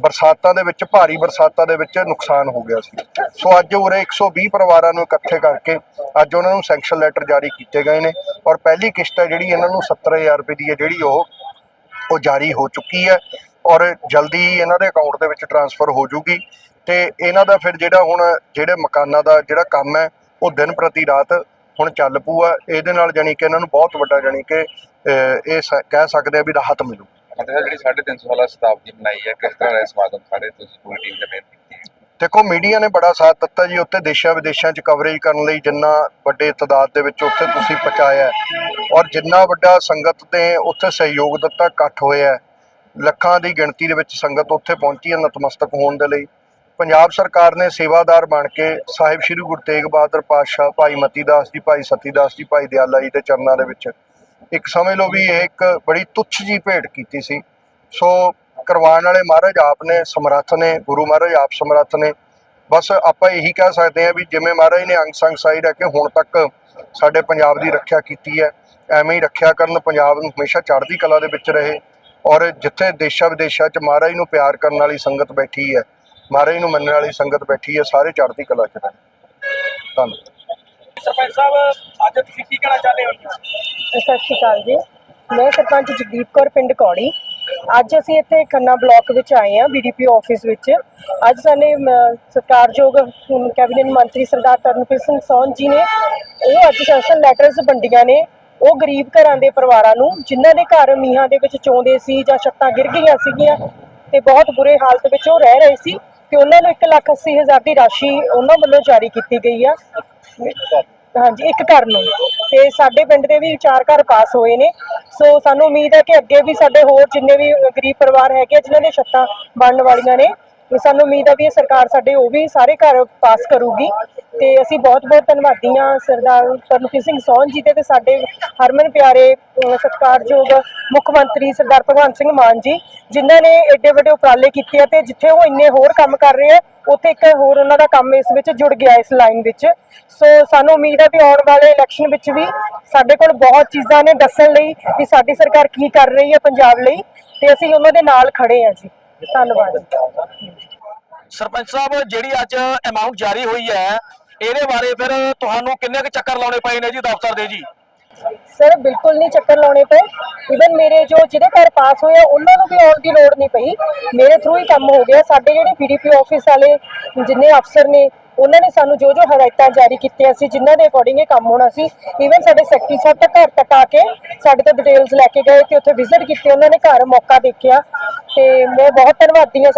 ਬਰਸਾਤਾਂ ਦੇ ਵਿੱਚ, ਭਾਰੀ ਬਰਸਾਤਾਂ ਦੇ ਵਿੱਚ ਨੁਕਸਾਨ ਹੋ ਗਿਆ ਸੀ। ਸੋ ਅੱਜ ਉਰੇ 120 ਪਰਿਵਾਰਾਂ ਨੂੰ ਇਕੱਠੇ ਕਰਕੇ ਅੱਜ ਉਹਨਾਂ ਨੂੰ ਸੈਂਕਸ਼ਨ ਲੈਟਰ ਜਾਰੀ ਕੀਤੇ ਗਏ ਨੇ ਔਰ ਪਹਿਲੀ ਕਿਸ਼ਤ ਹੈ ਜਿਹੜੀ ਇਹਨਾਂ ਨੂੰ 70000 ਰੁਪਏ ਦੀ ਹੈ, ਜਿਹੜੀ ਉਹ ਉਹ ਜਾਰੀ ਹੋ ਚੁੱਕੀ ਹੈ ਔਰ ਜਲਦੀ ਇਹਨਾਂ ਦੇ ਅਕਾਊਂਟ ਦੇ ਵਿੱਚ ਟਰਾਂਸਫਰ ਹੋ ਜੂਗੀ ਤੇ ਇਹਨਾਂ ਦਾ ਫਿਰ ਜਿਹੜਾ ਹੁਣ ਜਿਹੜੇ ਮਕਾਨਾਂ ਦਾ ਜਿਹੜਾ ਕੰਮ ਹੈ, ਉਹ ਦਿਨ ਪ੍ਰਤੀ ਰਾਤ ਹੁਣ ਚੱਲ ਪੂਆ ਇਹਦੇ ਨਾਲ ਜਾਣੀ ਕਿ ਇਹਨਾਂ ਨੂੰ ਬਹੁਤ ਵੱਡਾ ਜਾਣੀ ਕਿ ਇਹ ਸ- ਕਹਿ ਸਕਦੇ ਆ ਵੀ ਰਾਹਤ ਮਿਲੂ। ਮਤਲਬ ਜਿਹੜੀ 350 ਸਾਲਾ ਸ਼ਤਾਬਦੀ ਮਨਾਈ ਹੈ, ਕਿਸ ਤਰ੍ਹਾਂ ਦਾ ਸਮਾਗਮ ਸਾਰੇ ਤੁਸੀਂ ਪੂਰੀ ਟੀਮ ਨੇ ਮਿਹਨਤ ਕੀਤੀ ਹੈ? ਦੇਖੋ ਮੀਡੀਆ ਨੇ ਬੜਾ ਸਾਥ ਦਿੱਤਾ ਜੀ, ਉੱਥੇ ਦੇਸ਼ਾਂ ਵਿਦੇਸ਼ਾਂ 'ਚ ਕਵਰੇਜ ਕਰਨ ਲਈ ਜਿੰਨਾ ਵੱਡੇ ਤਦਾਦ ਦੇ ਵਿੱਚ ਉੱਥੇ ਤੁਸੀਂ ਪਹੁੰਚਾਇਆ ਔਰ ਜਿੰਨਾ ਵੱਡਾ ਸੰਗਤ ਤੇ ਉੱਥੇ ਸਹਿਯੋਗ ਦਿੱਤਾ, ਇਕੱਠ ਹੋਇਆ ਲੱਖਾਂ ਦੀ ਗਿਣਤੀ ਦੇ ਵਿੱਚ ਸੰਗਤ ਉੱਥੇ ਪਹੁੰਚੀ ਹੈ ਨਤਮਸਤਕ ਹੋਣ ਦੇ ਲਈ। ਪੰਜਾਬ ਸਰਕਾਰ ਨੇ ਸੇਵਾਦਾਰ ਬਣ ਕੇ ਸਾਹਿਬ ਸ੍ਰੀ ਗੁਰੂ ਤੇਗ ਬਹਾਦਰ ਪਾਤਸ਼ਾਹ ਭਾਈ ਮਤੀ ਦਾਸ ਜੀ, ਭਾਈ ਸਤੀ ਦਾਸ ਜੀ, ਭਾਈ ਦਿਆਲਾ ਜੀ ਦੇ ਚਰਨਾਂ ਦੇ ਵਿੱਚ ਇੱਕ ਸਮਝ ਲਓ ਵੀ ਇਹ ਇੱਕ ਬੜੀ ਤੁੱਛ ਜੀ ਭੇਟ ਕੀਤੀ ਸੀ। ਸੋ ਕਰਵਾਉਣ ਵਾਲੇ ਮਹਾਰਾਜ ਆਪ ਨੇ, ਸਮਰੱਥ ਨੇ, ਗੁਰੂ ਮਹਾਰਾਜ ਆਪ ਸਮਰੱਥ ਨੇ। ਬਸ ਆਪਾਂ ਇਹੀ ਕਹਿ ਸਕਦੇ ਹਾਂ ਵੀ ਜਿਵੇਂ ਮਹਾਰਾਜ ਨੇ ਅੰਗ ਸੰਗ ਸਾਈ ਰਹਿ ਕੇ ਹੁਣ ਤੱਕ ਸਾਡੇ ਪੰਜਾਬ ਦੀ ਰੱਖਿਆ ਕੀਤੀ ਹੈ। ਐਵੇਂ ਹੀ ਰੱਖਿਆ ਕਰਨ ਪੰਜਾਬ ਨੂੰ ਹਮੇਸ਼ਾ ਚੜ੍ਹਦੀ ਕਲਾ ਦੇ ਵਿੱਚ ਰਹੇ। ਔਰ ਜਿੱਥੇ ਦੇਸ਼ਾਂ ਵਿਦੇਸ਼ਾਂ 'ਚ ਮਹਾਰਾਜ ਨੂੰ ਪਿਆਰ ਕਰਨ ਵਾਲੀ ਸੰਗਤ ਬੈਠੀ ਹੈ, ਮਹਾਰਾਜ ਨੂੰ ਮੰਨਣ ਵਾਲੀ ਸੰਗਤ ਬੈਠੀ ਹੈ, ਸਾਰੇ ਚੜ੍ਹਦੀ ਕਲਾ 'ਚ ਰਹਿਣ ਧੰਨਵਾਦ। ਸਰਪੰਚ ਸਾਹਿਬ, ਅੱਜ ਤੁਸੀਂ ਕੀ ਕਹਿਣਾ ਚਾਹੁੰਦੇ ਹੋ? ਸਤਿ ਸ਼੍ਰੀ ਅਕਾਲ ਜੀ। ਮੈਂ ਸਰਪੰਚ ਜਗਦੀਪ ਕੌਰ ਪਿੰਡ ਕੌੜੀ। ਅੱਜ ਅਸੀਂ ਇੱਥੇ ਖੰਨਾ ਬਲਾਕ ਵਿੱਚ ਆਏ ਹਾਂ ਬੀਡੀਪੀ ਆਫਿਸ ਵਿੱਚ। ਅੱਜ ਸਾਨੇ ਸਤਿਕਾਰਯੋਗ ਕੈਬਨਿਟ ਮੰਤਰੀ ਸਰਦਾਰ ਤਰਨਪ੍ਰੀਤ ਸਿੰਘ ਸੌਨ ਜੀ ਨੇ ਉਹ ਅੱਜ ਸੈਸ਼ਨ ਲੈਟਰਸ ਵੰਡੀਆਂ ਨੇ। ਉਹ ਗਰੀਬ ਘਰਾਂ ਦੇ ਪਰਿਵਾਰਾਂ ਨੂੰ ਜਿਨ੍ਹਾਂ ਦੇ ਘਰ ਮੀਂਹਾਂ ਦੇ ਵਿੱਚ ਚੋਂਦੇ ਸੀ ਜਾਂ ਛੱਤਾਂ ਗਿਰ ਗਈਆਂ ਸੀਗੀਆਂ ਤੇ ਬਹੁਤ ਬੁਰੇ ਹਾਲਤ ਵਿੱਚ ਉਹ ਰਹਿ ਰਹੇ ਸੀ ਤੇ ਉਹਨਾਂ ਨੂੰ 1,80,000 ਦੀ ਰਾਸ਼ੀ ਉਹਨਾਂ ਵੱਲੋਂ ਜਾਰੀ ਕੀਤੀ ਗਈ ਆ। ਹਾਂਜੀ ਇੱਕ ਘਰ ਨੂੰ। ਤੇ ਸਾਡੇ ਪਿੰਡ ਦੇ ਵੀ ਚਾਰ ਘਰ ਪਾਸ ਹੋਏ ਨੇ। ਸੋ ਸਾਨੂੰ ਉਮੀਦ ਹੈ ਕਿ ਅੱਗੇ ਵੀ ਸਾਡੇ ਹੋਰ ਜਿੰਨੇ ਵੀ ਗਰੀਬ ਪਰਿਵਾਰ ਹੈਗੇ ਆ, ਜਿਨ੍ਹਾਂ ਦੇ ਛੱਤਾਂ ਬਣਨ ਵਾਲੀਆਂ ਨੇ ਤੇ ਸਾਨੂੰ ਉਮੀਦ ਆ ਵੀ ਇਹ ਸਰਕਾਰ ਸਾਡੇ ਉਹ ਵੀ ਸਾਰੇ ਘਰ ਪਾਸ ਕਰੂਗੀ। ਤੇ ਅਸੀਂ ਬਹੁਤ ਬਹੁਤ ਧੰਨਵਾਦੀ ਹਾਂ ਸਰਦਾਰ ਤਰਨਪ੍ਰੀਤ ਸਿੰਘ ਸੋਹਣ ਜੀ ਦੇ ਤੇ ਸਾਡੇ ਹਰਮਨ ਪਿਆਰੇ ਸਤਿਕਾਰਯੋਗ ਮੁੱਖ ਮੰਤਰੀ ਸਰਦਾਰ ਭਗਵੰਤ ਸਿੰਘ ਮਾਨ ਜੀ, ਜਿਨ੍ਹਾਂ ਨੇ ਐਡੇ ਵੱਡੇ ਉਪਰਾਲੇ ਕੀਤੇ ਆ ਤੇ ਜਿੱਥੇ ਉਹ ਇੰਨੇ ਹੋਰ ਕੰਮ ਕਰ ਰਹੇ ਆ, ਉੱਥੇ ਇੱਕ ਹੋਰ ਉਹਨਾਂ ਦਾ ਕੰਮ ਇਸ ਵਿੱਚ ਜੁੜ ਗਿਆ ਇਸ ਲਾਈਨ ਵਿੱਚ। ਸੋ ਸਾਨੂੰ ਉਮੀਦ ਹੈ ਵੀ ਆਉਣ ਵਾਲੇ ਇਲੈਕਸ਼ਨ ਵਿੱਚ ਵੀ ਸਾਡੇ ਕੋਲ ਬਹੁਤ ਚੀਜ਼ਾਂ ਨੇ ਦੱਸਣ ਲਈ ਵੀ ਸਾਡੀ ਸਰਕਾਰ ਕੀ ਕਰ ਰਹੀ ਹੈ ਪੰਜਾਬ ਲਈ। ਤੇ ਅਸੀਂ ਉਹਨਾਂ ਦੇ ਨਾਲ ਖੜੇ ਹਾਂ ਜੀ। ਧੰਨਵਾਦ ਸਰਪੰਚ ਸਾਹਿਬ, ਜਿਹੜੀ ਅੱਜ ਅਮਾਉਂਟ ਜਾਰੀ ਹੋਈ ਹੈ, ਇਹਦੇ ਬਾਰੇ ਫਿਰ ਤੁਹਾਨੂੰ ਕਿੰਨੇ ਕੁ ਚੱਕਰ ਲਾਉਣੇ ਪਏ ਨੇ ਜੀ ਦਫ਼ਤਰ ਦੇ ਜੀ? ਸਰ, ਬਿਲਕੁਲ ਨਹੀਂ ਚੱਕਰ ਲਾਉਣੇ ਪਏ। ਇਵਨ ਮੇਰੇ ਜੋ ਜਿਹਦੇ ਘਰ ਪਾਸ ਹੋਏ ਆ, ਉਹਨਾਂ ਨੂੰ ਵੀ ਆਉਣ ਦੀ ਲੋੜ ਨਹੀਂ ਪਈ। ਮੇਰੇ ਥਰੂ ਹੀ ਕੰਮ ਹੋ ਗਿਆ। ਸਾਡੇ ਜਿਹੜੇ ਪੀਡੀਪੀ ਆਫਿਸ ਵਾਲੇ ਜਿੰਨੇ ਅਫਸਰ ਨੇ, ਉਹਨਾਂ ਨੇ ਸਾਨੂੰ ਜੋ ਜੋ ਹਦਾਇਤਾਂ ਜਾਰੀ ਕੀਤੀਆਂ ਸੀ, ਜਿਨ੍ਹਾਂ ਦੇ ਅਕੋਰਡਿੰਗ ਇਹ ਕੰਮ ਹੋਣਾ ਸੀ ਈਵਨ ਸਾਡੇ ਸੈਕਟਰੀ ਸਾਹਿਬ ਤੱਕ ਘਰ ਤੱਕ ਆ ਕੇ ਸਾਡੇ ਤੋਂ ਡਿਟੇਲਸ ਲੈ ਕੇ ਗਏ ਤੇ ਉੱਥੇ ਵਿਜ਼ਿਟ ਕੀਤੀ, ਉਹਨਾਂ ਨੇ ਘਰ ਮੌਕਾ ਦੇਖਿਆ। ਤੇ ਮੈਂ ਬਹੁਤ ਧੰਨਵਾਦੀ ਹਾਂ